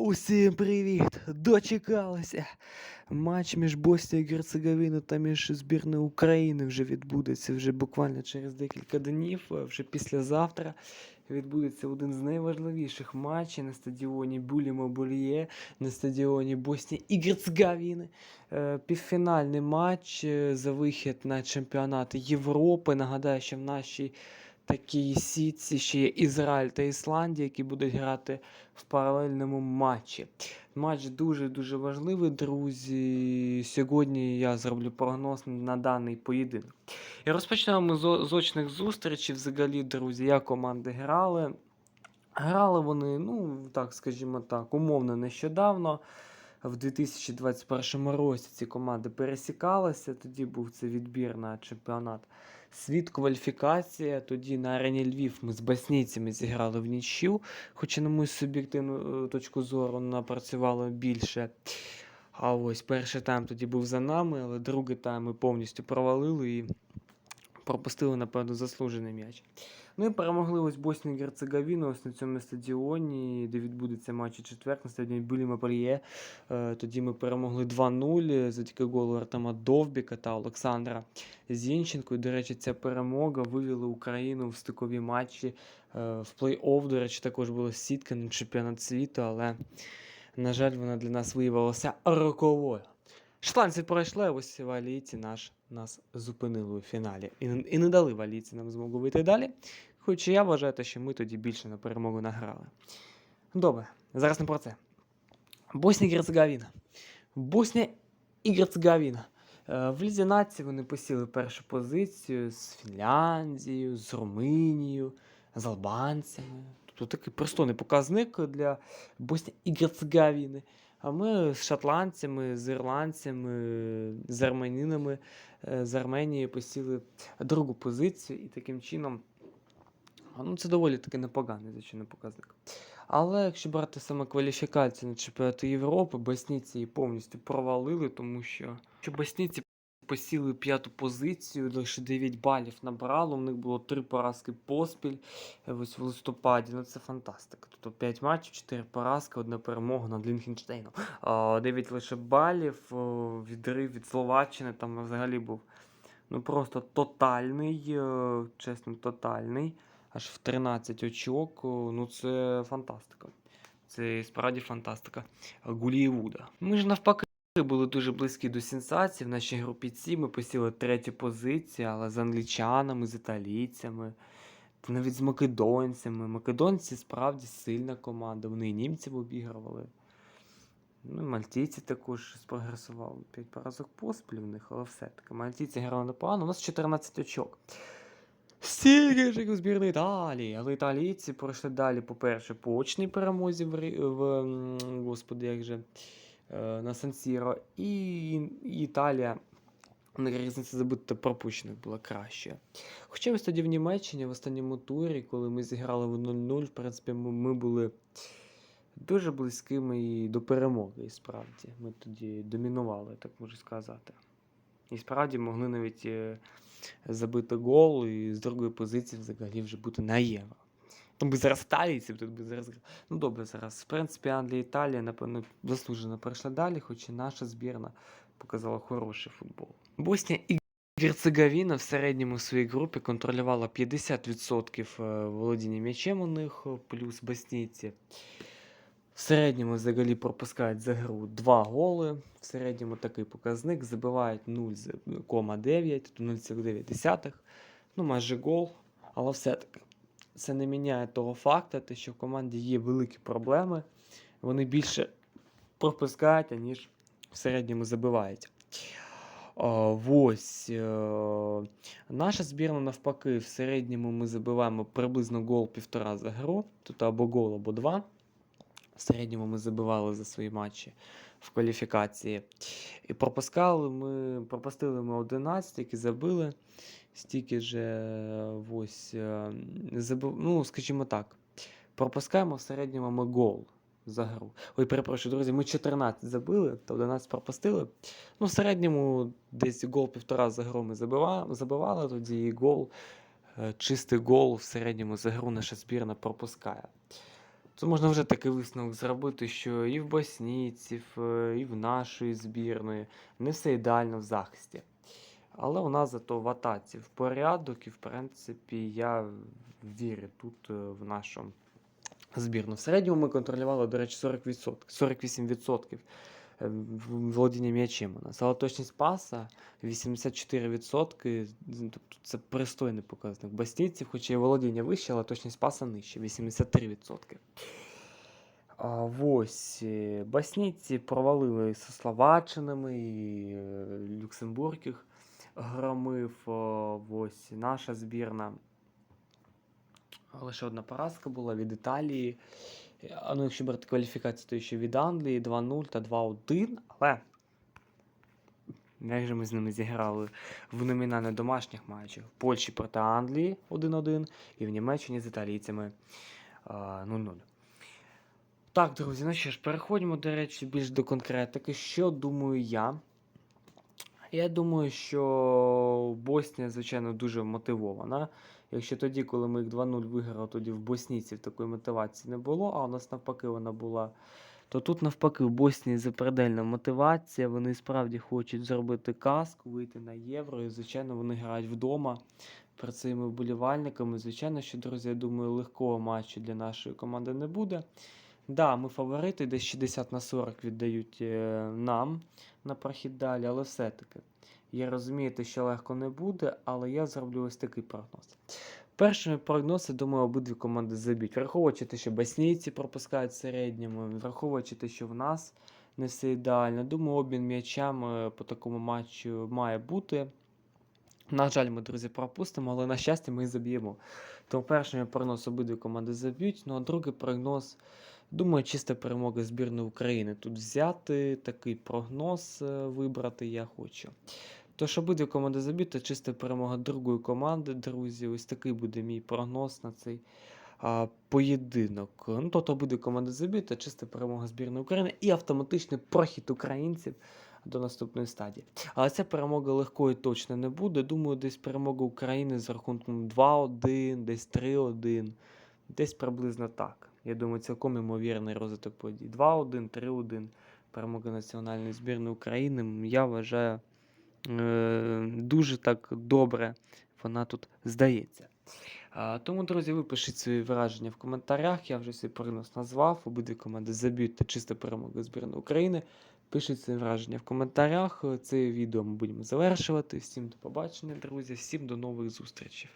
Усім привіт! Дочекалися! Матч між Боснією і Герцеговиною та між збірною України вже відбудеться вже буквально через декілька днів, е, вже післязавтра. Відбудеться один з найважливіших матчів на стадіоні Булімо Бульє, на стадіоні Боснії і Герцеговини. Е, Півфінальний матч е, за вихід на чемпіонат Європи. Нагадаю, що в нашій такій сітці ще є Ізраїль та Ісландія, які будуть грати в паралельному матчі. Матч дуже-дуже важливий, друзі. Сьогодні я зроблю прогноз на даний поєдинок. І розпочнемо ми з очних зустрічей. Взагалі, друзі, як команди грали. Грали вони, ну, так скажімо так, умовно нещодавно. В 2021 році ці команди пересікалися. Тоді був це відбір на чемпіонат світ, кваліфікація. Тоді на арені Львів ми з боснійцями зіграли в нічю, хоча, на мою суб'єктивну е, точку зору, напрацювали більше. А ось перший тайм тоді був за нами, але другий тайм ми повністю провалили і пропустили, напевно, заслужений м'яч. Ну і перемогли ось Боснію і Герцеговіну ось на цьому стадіоні, де відбудеться матч у четвер на стадіоні Білі. Е, Тоді ми перемогли 2-0 завдяки голу Артема Довбіка та Олександра Зінченко. І, до речі, ця перемога вивела Україну в стикові матчі е, в плей-офф. До речі, також була сітка на чемпіонат світу, але, на жаль, вона для нас виявилася роковою. Шотландці пройшли, ось валійці наш, нас зупинили у фіналі. І, і не дали валійці нам змогу вийти далі. Хоч я вважаю, що ми тоді більше на перемогу награли. Добре, зараз не про це. Боснія і Герцеговіна. Боснія і Герцеговіна. Е, В Лізі нації вони посіли першу позицію з Фінляндією, з Румунією, з албанцями. Тобто такий пристойний показник для Боснії і Герцеговіни. А ми з шотландцями, з ірландцями, з армянинами, е, з Арменії посіли другу позицію і таким чином. Ну, це доволі таки непоганий звичайно показник. Але якщо брати саме кваліфікацію на чемпіонату Європи, басніці її повністю провалили, тому що, що боснійці посіли п'яту позицію, лише 9 балів набрало. У них було 3 поразки поспіль е, ось в листопаді. Ну це фантастика. Тобто 5 матчів, 4 поразки, одна перемога над Лінхенштейном. 9 лише балів, відрив від Словаччини там взагалі був ну просто тотальний, е, чесно, тотальний. Аж в 13 очок. Ну це фантастика. Це справді фантастика Гулієвуда. Ми ж навпаки були дуже близькі до сенсації. В нашій групі С ми посіли третю позицію, але з англічанами, з італійцями, та навіть з македонцями. Македонці справді сильна команда. Вони і німців обігрували. Ну, мальтійці також спрогресували. П'ять поразок поспіль в них, але все-таки. Мальтійці грали непогано. У нас 14 очок. Стільки ж як у збірної Італії. Але італійці пройшли далі, по-перше, по очній перемозі в, в господи, як же, на Сан-Сіро. І, Італія. У них різниця забити пропущених була краще. Хоча ось тоді в Німеччині в останньому турі, коли ми зіграли в 0-0, в принципі, ми, ми були дуже близькими і до перемоги, і справді. Ми тоді домінували, так можу сказати. І справді могли навіть е, забити гол і з другої позиції взагалі вже бути на євро. Там би зараз італійці тут би зараз. Ну добре, зараз. В принципі, Англія Італія, напевно, заслужено пройшла далі, хоч і наша збірна показала хороший футбол. Боснія і Герцеговіна в середньому своїй групі контролювала 50% е, володіння м'ячем у них, е, плюс боснійці. В середньому взагалі пропускають за гру 2 голи. В середньому такий показник. Забивають 0,9, тобто 0,9. Ну, майже гол. Але все-таки це не міняє того факту, те, що в команді є великі проблеми. Вони більше пропускають, аніж в середньому забивають. Ось е, наша збірна навпаки, в середньому ми забиваємо приблизно гол півтора за гру, тут або гол, або два. В середньому ми забивали за свої матчі в кваліфікації. І пропускали ми, пропустили ми 11, які забили. Стільки ж ось, е, ну, скажімо так, пропускаємо в середньому ми гол за гру. Ой, перепрошую, друзі, ми 14 забили, та 11 пропустили. Ну, в середньому десь гол півтора за гру ми забивали, забивали тоді і гол, е, чистий гол в середньому за гру наша збірна пропускає. Це можна вже такий висновок зробити, що і в боснійців, е, і в нашої збірної не все ідеально в захисті. Але у нас зато в атаці в порядок, і в принципі я вірю тут е, в нашу збірну. В середньому ми контролювали, до речі, 40%, 48% е, володіння м'ячем у нас. Але точність паса 84%. Тобто це пристойний показник. Боснійців, хоча і володіння вище, але точність паса нижче 83%. А, ось е, боснійці провалили зі Словаччинами і Люксембург їх громив. Ось наша збірна. Лише одна поразка була від Італії. Ну, якщо брати кваліфікацію, то ще від Англії 2-0 та 2-1. Але як же ми з ними зіграли в номінально домашніх матчах? В Польщі проти Англії 1-1 і в Німеччині з італійцями 0-0. Так, друзі, ну що ж, переходимо, до речі, більш до конкретики. Що думаю я? Я думаю, що Боснія, звичайно, дуже мотивована. Якщо тоді, коли ми їх 2-0 виграли, тоді в боснійців такої мотивації не було, а у нас навпаки вона була. То тут навпаки в Боснії запредельна мотивація. Вони справді хочуть зробити казку, вийти на євро. І, звичайно, вони грають вдома перед своїми вболівальниками. Звичайно, що, друзі, я думаю, легкого матчу для нашої команди не буде. Да, ми фаворити, десь 60 на 40 віддають е, нам на прохід далі, але все-таки. Я розумію, що легко не буде, але я зроблю ось такий прогноз. Першими прогнози, думаю, обидві команди заб'ють. Враховуючи те, що боснійці пропускають середньому, враховуючи те, що в нас не все ідеально. Думаю, обмін м'ячами по такому матчу має бути. На жаль, ми, друзі, пропустимо, але на щастя, ми заб'ємо. Тому перший прогноз обидві команди заб'ють. Ну а другий прогноз, думаю, чиста перемога збірної України. Тут взяти такий прогноз, е, вибрати я хочу. Тож обидві команди заб'ють, та чиста перемога другої команди, друзі. Ось такий буде мій прогноз на цей а, поєдинок. Ну, тобто обидві команди заб'ють, та чиста перемога збірної України і автоматичний прохід українців до наступної стадії. Але ця перемога легкою точно не буде. Думаю, десь перемога України з рахунком 2-1, десь 3-1, десь приблизно так. Я думаю, цілком ймовірний розвиток подій. 2-1, 3-1. Перемога національної збірної України. Я вважаю е, дуже так добре вона тут здається. Тому, друзі, ви пишіть свої враження в коментарях. Я вже свій прогноз назвав. Обидві команди заб'ють та чиста перемога збірної України. Пишіть свої враження в коментарях. Це відео ми будемо завершувати. Всім до побачення, друзі, всім до нових зустрічей.